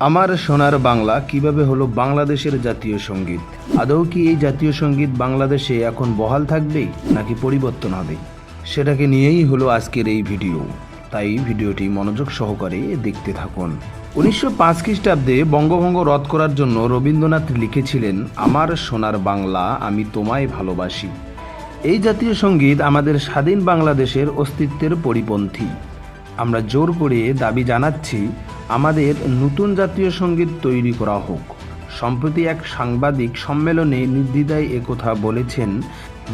আমার সোনার বাংলা কীভাবে হলো বাংলাদেশের জাতীয় সংগীত? আদৌ কি এই জাতীয় সংগীত বাংলাদেশে এখন বহাল থাকবে নাকি পরিবর্তন হবে? সেটাকে নিয়েই হলো আজকের এই ভিডিও। তাই ভিডিওটি মনোযোগ সহকারে দেখতে থাকুন। উনিশশো পাঁচ খ্রিস্টাব্দে বঙ্গভঙ্গ রদ করার জন্য রবীন্দ্রনাথ লিখেছিলেন, আমার সোনার বাংলা আমি তোমায় ভালোবাসি। এই জাতীয় সংগীত আমাদের স্বাধীন বাংলাদেশের অস্তিত্বের পরিপন্থী। আমরা জোর করে দাবি জানাচ্ছি আমাদের নতুন জাতীয় সংগীত তৈরি করা হোক। সম্প্রতি এক সাংবাদিক সম্মেলনে নির্দ্বিধায় একথা বলেছেন,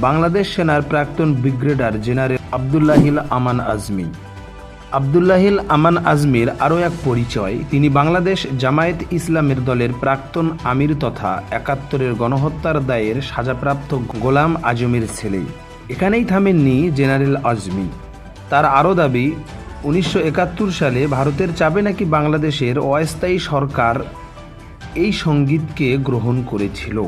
বাংলাদেশ সেনার প্রাক্তন ব্রিগেডার জেনারেল আবদুল্লাহিল আমান আজমি। আবদুল্লাহিল আমান আজমির আরও এক পরিচয়। তিনি বাংলাদেশ জামায়াত ইসলামের দলের প্রাক্তন আমির তথা একাত্তরের গণহত্যার দায়ের সাজাপ্রাপ্ত গোলাম আজমের ছেলে। এখানেই থামেননি জেনারেল আজমি। তার আরও দাবি উনিশশো একাত্তর সালে ভারতের চাপে নাকি বাংলাদেশের অস্থায়ী সরকার এই সঙ্গীতকে গ্রহণ করেছিল।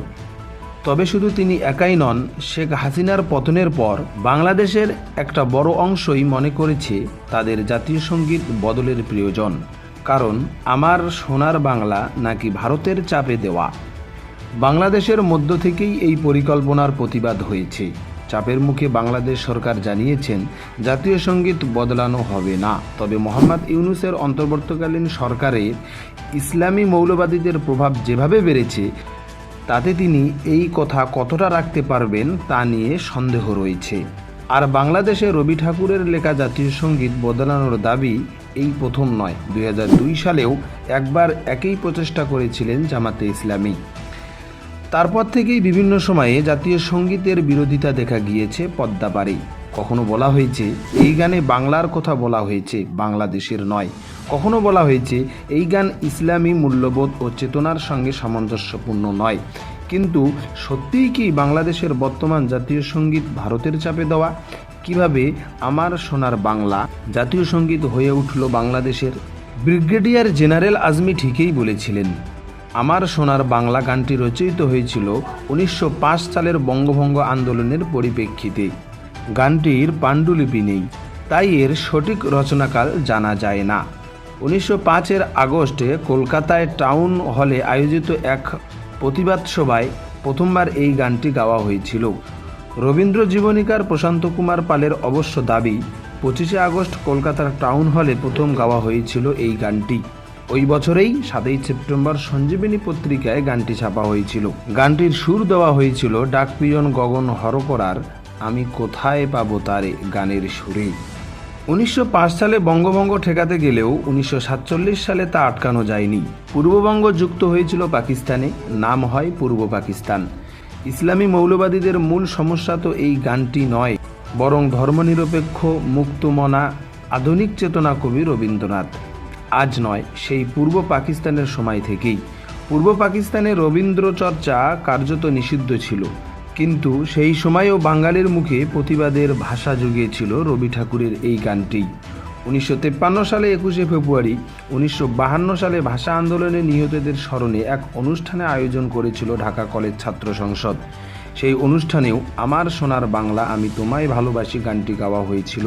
তবে শুধু তিনি একাই নন, শেখ হাসিনার পতনের পর বাংলাদেশের একটা বড় অংশই মনে করেছে তাদের জাতীয় সংগীত বদলের প্রয়োজন। কারণ, আমার সোনার বাংলা নাকি ভারতের চাপে দেওয়া। বাংলাদেশের মধ্য থেকেই এই পরিকল্পনার প্রতিবাদ হয়েছে। চাপের মুখে বাংলাদেশ সরকার জানিয়েছেন, জাতীয় সংগীত বদলানো হবে না। তবে মোহাম্মদ ইউনুসের অন্তর্বর্তীকালীন সরকারের ইসলামী মৌলবাদীদের প্রভাব যেভাবে বেড়েছে, তাতে তিনি এই কথা কতটা রাখতে পারবেন তা নিয়ে সন্দেহ রয়েছে। আর বাংলাদেশে রবি ঠাকুরের লেখা জাতীয় সংগীত বদলানোর দাবি এই প্রথম নয়। দুই সালেও একবার একই প্রচেষ্টা করেছিলেন জামাতে ইসলামী। তারপর থেকেই বিভিন্ন সময়ে জাতীয় সঙ্গীতের বিরোধিতা দেখা গিয়েছে পদ্মাপাড়ে কখনো বলা হয়েছে, এই গানে বাংলার কথা বলা হয়েছে, বাংলাদেশের নয়। কখনো বলা হয়েছে, এই গান ইসলামী মূল্যবোধ ও চেতনার সঙ্গে সামঞ্জস্যপূর্ণ নয়। কিন্তু সত্যিই কি বাংলাদেশের বর্তমান জাতীয় সংগীত ভারতের চাপে দেওয়া? কীভাবে আমার সোনার বাংলা জাতীয় সংগীত হয়ে উঠল বাংলাদেশের? ব্রিগেডিয়ার জেনারেল আজমি ঠিকই বলেছিলেন আমার সোনার বাংলা গানটি রচিত হয়েছিল উনিশশো পাঁচ সালের বঙ্গভঙ্গ আন্দোলনের পরিপ্রেক্ষিতে। গানটির পাণ্ডুলিপি নেই, তাই এর সঠিক রচনাকাল জানা যায় না। উনিশশো পাঁচের আগস্টে কলকাতায় টাউন হলে আয়োজিত এক প্রতিবাদ সভায় প্রথমবার এই গানটি গাওয়া হয়েছিল। রবীন্দ্র জীবনীকার প্রশান্ত কুমার পালের অবশ্য দাবি, পঁচিশে আগস্ট কলকাতার টাউন হলে প্রথম গাওয়া হয়েছিল এই গানটি। ওই বছরেই সাতই সেপ্টেম্বর সঞ্জীবিনী পত্রিকায় গানটি ছাপা হয়েছিল। গানটির সুর দেওয়া হয়েছিল ডাকপিয়ন গগন হরকরার আমি কোথায় পাবো তারে গানের সুরে? উনিশশো পাঁচ সালে বঙ্গভঙ্গ ঠেকাতে গেলেও উনিশশো সাতচল্লিশ সালে তা আটকানো যায়নি। পূর্ববঙ্গ যুক্ত হয়েছিল পাকিস্তানে, নাম হয় পূর্ব পাকিস্তান। ইসলামী মৌলবাদীদের মূল সমস্যা তো এই গানটি নয়, বরং ধর্মনিরপেক্ষ মুক্তমনা, আধুনিক চেতনা কবি রবীন্দ্রনাথ। আজ নয়, সেই পূর্ব পাকিস্তানের সময় থেকেই। পূর্ব পাকিস্তানে রবীন্দ্র চর্চা কার্যত নিষিদ্ধ ছিল। কিন্তু সেই সময়েও বাঙালির মুখে প্রতিবাদের ভাষা জুগিয়েছিল রবি ঠাকুরের এই গানটি। উনিশশো তেপ্পান্ন সালে একুশে ফেব্রুয়ারি, উনিশশো সালে ভাষা আন্দোলনে নিহতদের স্মরণে এক অনুষ্ঠানে আয়োজন করেছিল ঢাকা কলেজ ছাত্র সংসদ। সেই অনুষ্ঠানেও আমার সোনার বাংলা আমি তোমায় ভালোবাসি গানটি গাওয়া হয়েছিল।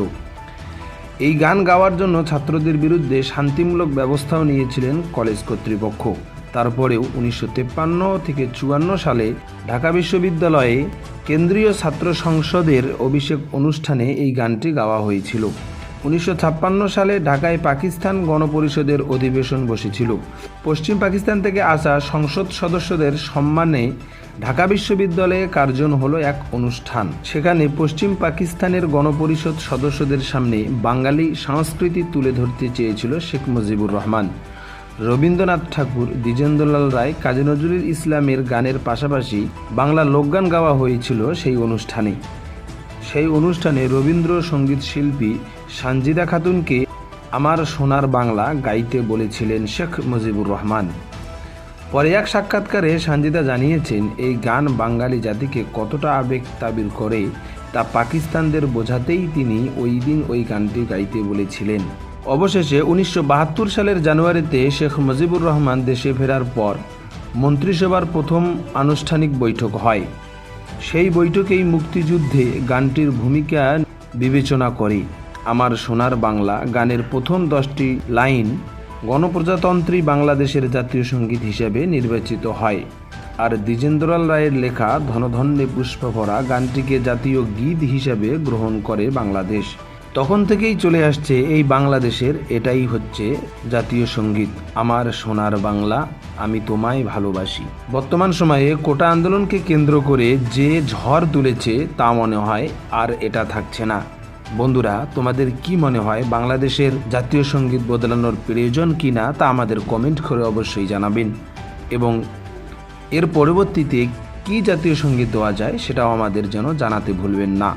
এই গান গাওয়ার জন্য ছাত্রদের বিরুদ্ধে শান্তিমূলক ব্যবস্থাও নিয়েছিলেন কলেজ কর্তৃপক্ষ। তারপরেও উনিশশো তেপ্পান্ন থেকে চুয়ান্ন সালে ঢাকা বিশ্ববিদ্যালয়ে কেন্দ্রীয় ছাত্র সংসদের অভিষেক অনুষ্ঠানে এই গানটি গাওয়া হয়েছিল। উনিশশো ছাপ্পান্ন সালে ঢাকায় পাকিস্তান গণপরিষদের অধিবেশন বসেছিল। পশ্চিম পাকিস্তান থেকে আসা সংসদ সদস্যদের সম্মানে ঢাকা বিশ্ববিদ্যালয়ে কার্জন হলো এক অনুষ্ঠান। সেখানে পশ্চিম পাকিস্তানের গণপরিষদ সদস্যদের সামনে বাঙালি সংস্কৃতি তুলে ধরতে চেয়েছিল শেখ মুজিবুর রহমান। রবীন্দ্রনাথ ঠাকুর, দ্বিজেন্দ্রলাল রায়, কাজী নজরুল ইসলামের গানের পাশাপাশি বাংলা লোকগান গাওয়া হয়েছিল সেই অনুষ্ঠানে। সেই অনুষ্ঠানে রবীন্দ্র সংগীত শিল্পী সানজিদা খাতুনকে আমার সোনার বাংলা গাইতে বলেছিলেন শেখ মুজিবুর রহমান। পরে এক সাক্ষাৎকারে সানজিদা জানিয়েছেন, এই গান বাঙালি জাতিকে কতটা আবেগ তাবির করে তা পাকিস্তানদের বোঝাতেই তিনি ওই দিন ওই গানটি গাইতে বলেছিলেন। অবশেষে উনিশশো বাহাত্তর সালের জানুয়ারিতে শেখ মুজিবুর রহমান দেশে ফেরার পর মন্ত্রিসভার প্রথম আনুষ্ঠানিক বৈঠক হয়। সেই বৈঠকেই মুক্তিযুদ্ধে গানটির ভূমিকা বিবেচনা করে। আমার সোনার বাংলা গানের প্রথম দশটি লাইন গণপ্রজাতন্ত্রী বাংলাদেশের জাতীয় সংগীত হিসেবে নির্বাচিত হয়। আর দ্বিজেন্দ্রলাল রায়ের লেখা ধনধন্যে পুষ্পভরা গানটিকে জাতীয় গীত হিসেবে গ্রহণ করে বাংলাদেশ। তখন থেকেই চলে আসছে এই বাংলাদেশের এটাই হচ্ছে জাতীয় সংগীত। আমার সোনার বাংলা, আমি তোমায় ভালোবাসি। বর্তমান সময়ে কোটা আন্দোলনকে কেন্দ্র করে যে ঝড় তুলেছে তা মনে হয় আর এটা থাকছে না। বন্ধুরা, তোমাদের কি মনে হয় বাংলাদেশের জাতীয় সংগীত বদলানোর প্রয়োজন কি না তা আমাদের কমেন্ট করে অবশ্যই জানাবেন। এবং এর পরবর্তীতে কি জাতীয় সংগীত দেওয়া যায় সেটাও আমাদের যেন জানাতে ভুলবেন না।